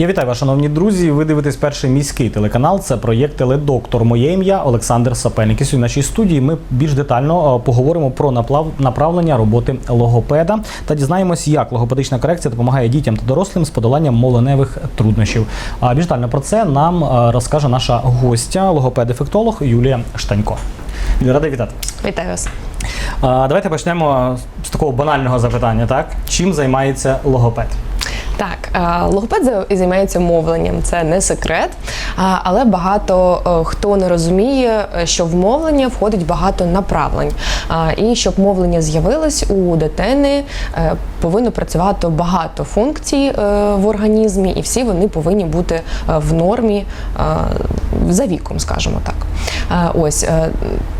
Я вітаю вас, шановні друзі. Ви дивитесь перший міський телеканал. Це проєкт Теледоктор. Моє ім'я Олександр Сапельник. І сьогодні в нашій студії ми більш детально е, поговоримо про направлення роботи логопеда та дізнаємось, як логопедична корекція допомагає дітям та дорослим з подоланням мовленевих труднощів. А більш детально про це нам е, розкаже наша гостя, логопед-ефектолог Юлія Штанько. Радий вітати. Вітаю вас. Давайте почнемо з такого банального запитання. Так, чим займається логопед? Так, е, логопед за- займається мовленням, це не секрет. Але багато е, хто не розуміє, е, що в мовлення входить багато направлень. І щоб мовлення з'явилось у дитини, повинно працювати багато функцій в організмі, і всі вони повинні бути в нормі за віком, скажімо так. Е, Ось е,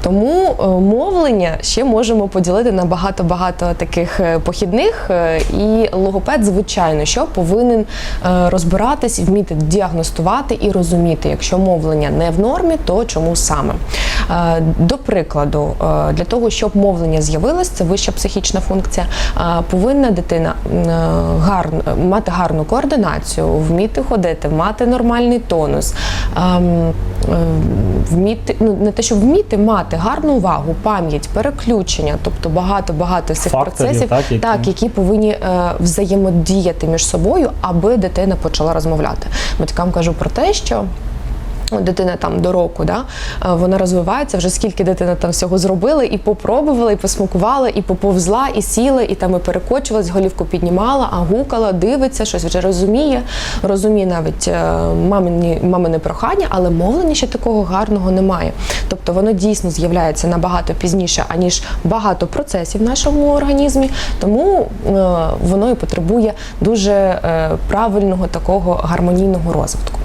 тому е, мовлення ще можемо поділити на багато-багато таких похідних. І логопед, звичайно, що повинен розбиратись, вміти діагностувати і розуміти, якщо мовлення не в нормі, то чому саме. До прикладу, для того, щоб мовлення з'явилось, це вища психічна функція, повинна дитина гарно мати гарну координацію, вміти ходити, мати нормальний тонус, ем, вміти, ну не те, щоб вміти мати гарну увагу, пам'ять, переключення, тобто багато багато цих Факторів, процесів, так, які- так, які повинні е, взаємодіяти між собою, аби дитина почала розмовляти. Батькам кажу про те, що. От Дитина там до року, да, е, вона розвивається вже скільки дитина там всього зробила, і попробувала, і посмакувала, і поповзла, і сіла, і там і перекочувалась, голівку піднімала, а гукала, дивиться, щось вже розуміє, розуміє навіть е, мамині, мамине прохання, але мовлення ще такого гарного немає. Тобто воно дійсно з'являється набагато пізніше, аніж багато процесів в нашому організмі, тому е, воно і потребує дуже правильного такого гармонійного розвитку.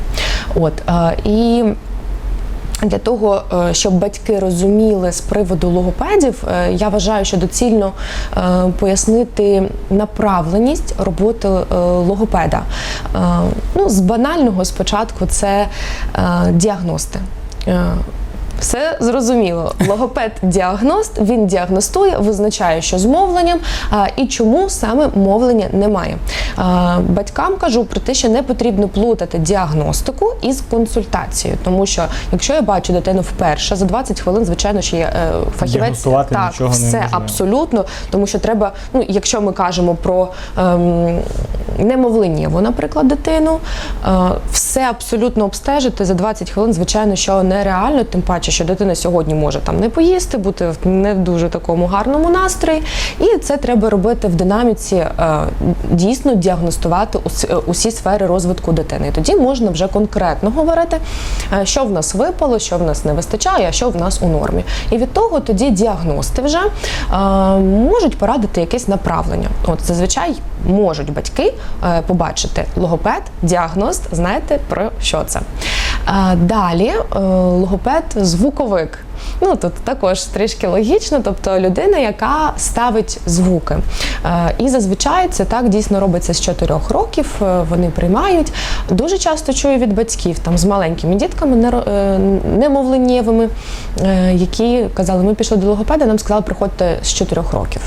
От е, і для того, е, щоб батьки розуміли з приводу логопедів, е, я вважаю, що доцільно пояснити направленість роботи логопеда. Ну, з банального спочатку це діагности. Все зрозуміло. Логопед-діагност він діагностує, визначає, що з мовленням а, і чому саме мовлення немає. А, Батькам кажу про те, що не потрібно плутати діагностику із консультацією, тому що якщо я бачу дитину вперше за 20 хвилин, звичайно, що є е, фахівець Діагностувати так, все неможливо. абсолютно, тому що треба, ну якщо ми кажемо про ем, немовленнєву, наприклад, дитину, е, все абсолютно обстежити за 20 хвилин, звичайно, що нереально, тим паче, що дитина сьогодні може там не поїсти, бути в не в дуже такому гарному настрої, і це треба робити в динаміці, е, дійсно діагностувати е, усі сфери розвитку дитини. І тоді можна вже конкретно говорити, е, що в нас випало, що в нас не вистачає, а що в нас у нормі. І від того тоді діагности вже можуть порадити якесь направлення. От зазвичай можуть батьки побачити логопед, діагност, знаєте про що це. Далі е, логопед звуковик. Ну тут також трішки логічно, тобто людина, яка ставить звуки. Е, І зазвичай це так дійсно робиться з 4 років. е, Вони приймають. Дуже часто чую від батьків там з маленькими дітками, е, немовленнєвими, е, які казали, ми пішли до логопеда, нам сказали, приходьте з 4 років.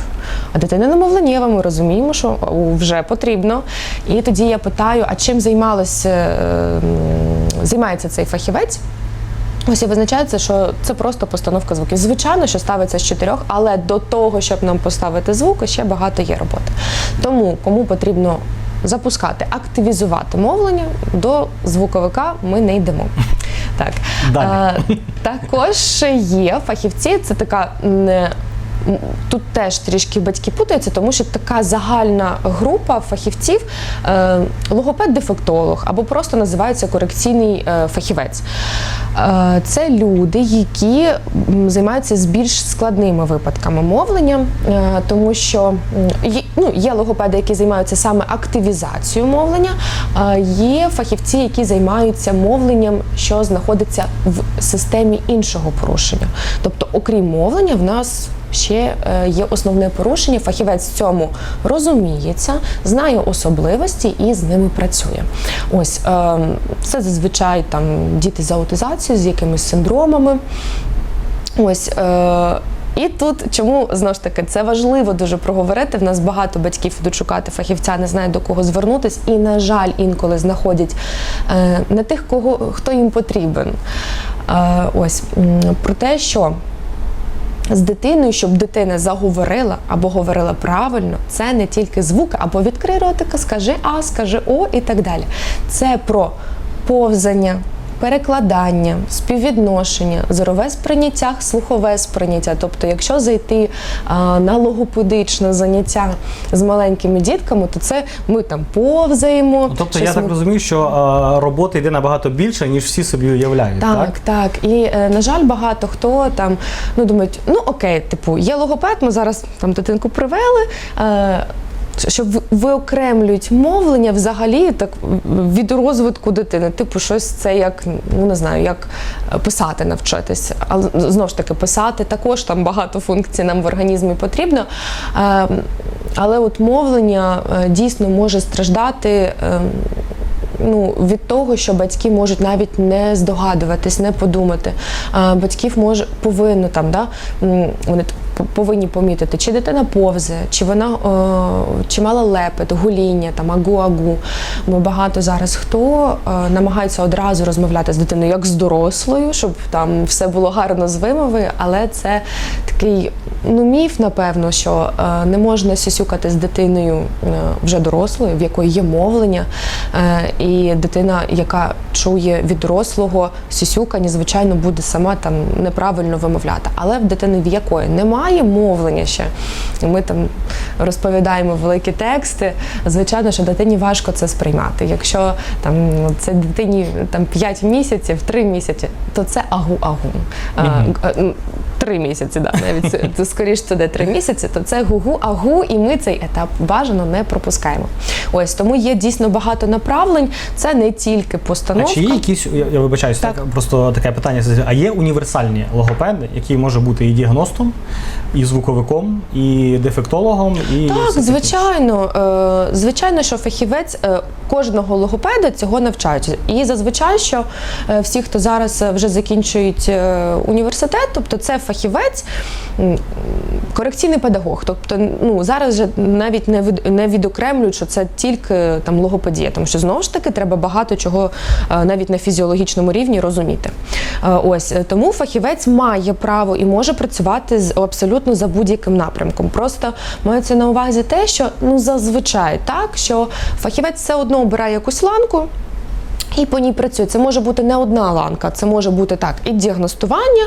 А дитина немовленєва, ми розуміємо, що вже потрібно. І тоді я питаю, а чим займалося, е, займається цей фахівець? Ось і визначається, що це просто постановка звуків. Звичайно, що ставиться з чотирьох, але до того, щоб нам поставити звуки, ще багато є роботи. Тому кому потрібно запускати, активізувати мовлення, до звуковика ми не йдемо. Так. Далі. А, також є фахівці, це така. не Тут теж трішки батьки путаються, тому що така загальна група фахівців е, логопед-дефектолог або просто називається корекційний е, фахівець. Е, це люди, які займаються з більш складними випадками мовлення, тому що ну, є логопеди, які займаються саме активізацією мовлення, є фахівці, які займаються мовленням, що знаходиться в системі іншого порушення. Тобто, окрім мовлення, в нас ще е, є основне порушення. Фахівець в цьому розуміється, знає особливості і з ними працює. Ось е, це зазвичай там діти з аутизацією, з якимись синдромами. Ось. Е, І тут чому знову ж таки це важливо дуже проговорити. В нас багато батьків ідуть шукати фахівця, не знають до кого звернутись, і на жаль, інколи знаходять е, не тих, кого хто їм потрібен. Е, ось про те, що з дитиною, щоб дитина заговорила або говорила правильно, це не тільки звук, або відкрий ротика, скажи А, скажи О і так далі. Це про повзання. Перекладання, співвідношення, зорове сприйняття, слухове сприйняття. Тобто, якщо зайти а, на логопедичне заняття з маленькими дітками, то це ми там повзаємо. Ну, Тобто я так ми розумію, що е, роботи йде набагато більше, ніж всі собі уявляють. Так, Так, так. І е, на жаль, багато хто там ну думають, ну окей, типу, є логопед, ми зараз там дитинку привели. Е, щоб виокремлюють мовлення взагалі так від розвитку дитини. Типу, щось це як ну не знаю, як писати навчитись. Але знову ж таки, писати також там багато функцій нам в організмі потрібно. Е, але от мовлення е, дійсно може страждати. е, ну, від того, що батьки можуть навіть не здогадуватись, не подумати. Батьків може повинно там, да, вони повинні помітити, чи дитина повзе, чи вона е, чи лепет, гуління, там агу-агу. Бо багато зараз хто е, намагається одразу розмовляти з дитиною як з дорослою, щоб там все було гарно з вимови, але це такий ну, міф, напевно, що е, не можна сюсюкати з дитиною е, вже дорослою, в якої є мовлення. Е, і дитина, яка чує від дорослого сюсюкання, звичайно, буде сама там неправильно вимовляти. Але в дитини, в якої немає мовлення ще, і ми там розповідаємо великі тексти. Звичайно, що дитині важко це сприймати. Якщо там це дитині там 5 місяців, 3 місяці, то це агу-агу. А, Мгм. Три місяці, да, навіть це, це скоріш туди три місяці, то це гугу, агу, і ми цей етап бажано не пропускаємо. Ось тому є дійсно багато направлень. Це не тільки А постановка. чи є якісь, я, я вибачаюсь, так. Так. просто таке питання. А є універсальні логопеди, які може бути і діагностом, і звуковиком, і дефектологом, і Так, звичайно, Е, звичайно, що фахівець е, кожного логопеда цього навчають. І зазвичай, що е, всі, хто зараз е, вже закінчують е, університет, тобто це фахівець, м, корекційний педагог. Тобто, ну зараз вже навіть не від не відокремлюють, що це тільки там логопедія, тому що знову ж таки треба багато чого е, навіть на фізіологічному рівні розуміти. Е, Ось е, тому фахівець має право і може працювати з абсолютно за будь-яким напрямком. Просто мається на увазі те, що ну зазвичай так, що фахівець все одно обирає якусь ланку. І по ній працює. Це може бути не одна ланка, це може бути так і діагностування,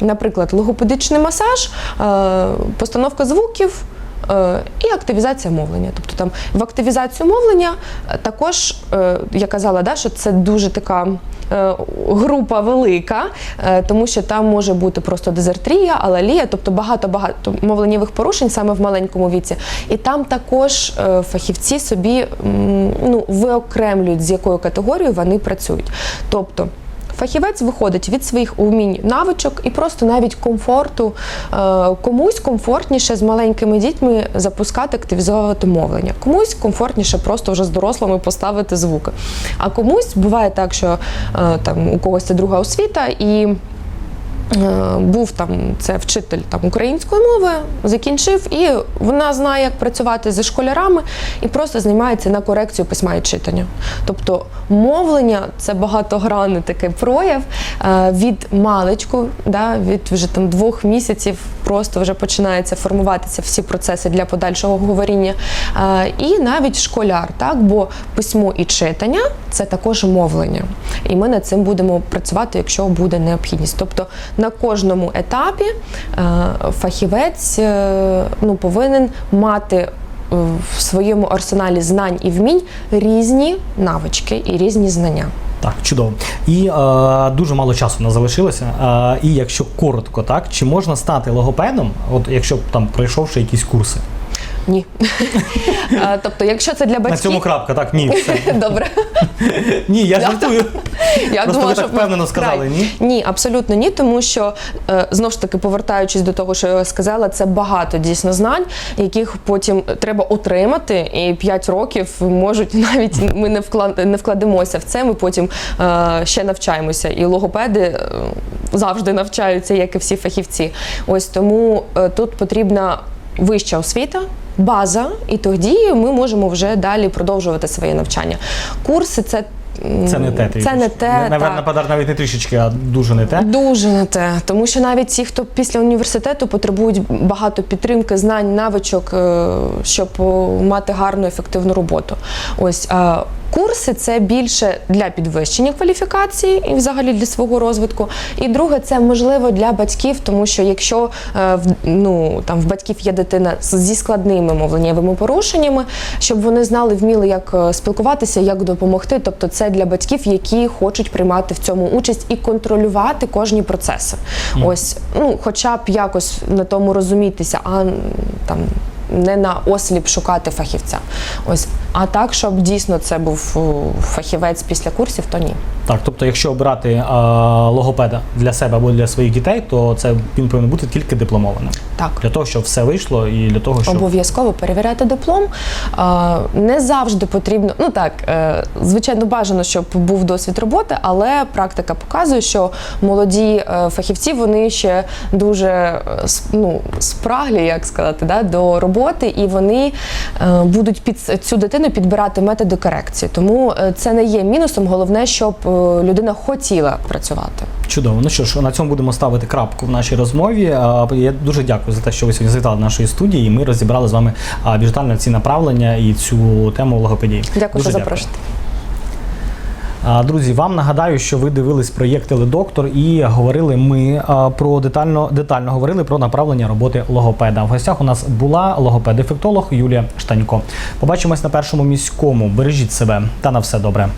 наприклад, логопедичний масаж, е, постановка звуків. Е, І активізація мовлення. Тобто там в активізацію мовлення е, також е, я казала, да, що це дуже така група велика, тому що там може бути просто дезертрія, алалія, тобто багато-багато мовленнєвих порушень саме в маленькому віці. І там також фахівці собі ну, виокремлюють, з якою категорією вони працюють. Тобто Фахівець виходить від своїх умінь, навичок і просто навіть комфорту. Е, Комусь комфортніше з маленькими дітьми запускати, активізовувати мовлення. Комусь комфортніше просто вже з дорослими поставити звуки. А комусь буває так, що е, там у когось це друга освіта і. Е, Був там це вчитель там української мови, закінчив, і вона знає, як працювати зі школярами, і просто знімається на корекцію письма і читання. Тобто мовлення це багатогранний такий прояв е, від маличку, да, від вже там двох місяців просто вже починаються формуватися всі процеси для подальшого говоріння. І навіть школяр, так, бо письмо і читання це також мовлення. І ми над цим будемо працювати, якщо буде необхідність. Тобто на кожному етапі е, фахівець е, ну, повинен мати е, в своєму арсеналі знань і вмінь різні навички і різні знання. Так, чудово. І е, дуже мало часу у нас залишилося. Е, і якщо коротко, так чи можна стати логопедом, от якщо там пройшовши якісь курси? Ні. Тобто, якщо це для На цьому крапка, так, ні, все. добре. Ні, я жартую. Я Просто ви так що впевнено сказали, ні? Ні, абсолютно ні, тому що е, знову ж таки, повертаючись до того, що я сказала, це багато дійсно знань, яких потім треба отримати, і 5 років можуть навіть ми не вклад, не вкладемося в це. Ми потім е, ще навчаємося. І логопеди е, завжди навчаються, як і всі фахівці. Ось тому е, тут потрібна вища освіта. База, і тоді ми можемо вже далі продовжувати своє навчання. Курси це Це не те. Це не те. Наверно, подар навіть не трішечки, а дуже не те. Дуже не те, тому що навіть ті, хто після університету потребують багато підтримки, знань, навичок, е, щоб е, мати гарну ефективну роботу. Ось курси це більше для підвищення кваліфікації і взагалі для свого розвитку. І друге, це можливо для батьків, тому що якщо е, ну там в батьків є дитина зі складними мовленнєвими порушеннями, щоб вони знали, вміли, як е, спілкуватися, як допомогти. Тобто, це для батьків, які хочуть приймати в цьому участь і контролювати кожні процеси. Ось, ну, хоча б якось на тому розумітися, а там. Не на осліп шукати фахівця. Ось, а так, щоб дійсно це був фахівець після курсів, то ні. Так, тобто, якщо обирати е, логопеда для себе або для своїх дітей, то це він повинен бути тільки дипломованим. Так. Для того, щоб все вийшло, і для того, щоб Обов'язково перевіряти диплом. А, Не завжди потрібно. Ну так, е, звичайно, бажано, щоб був досвід роботи, але практика показує, що молоді е, фахівці вони ще дуже е, ну, спраглі, як сказати, да, до роботи, і вони е, будуть під цю дитину підбирати методи корекції. Тому е, це не є мінусом. Головне, щоб е, людина хотіла працювати. Чудово. Ну що ж, на цьому будемо ставити крапку в нашій розмові. Я дуже дякую за те, що ви сьогодні завітали до нашої студії. І ми розібрали з вами а, ці направлення і цю тему логопедії. Дякую, Дуже що запрошуєте. Друзі, вам нагадаю, що ви дивились проєкт Теледоктор і говорили ми про детально детально говорили про направлення роботи логопеда. В гостях у нас була логопед-ефектолог Юлія Штанько. Побачимось на першому міському. Бережіть себе та на все добре.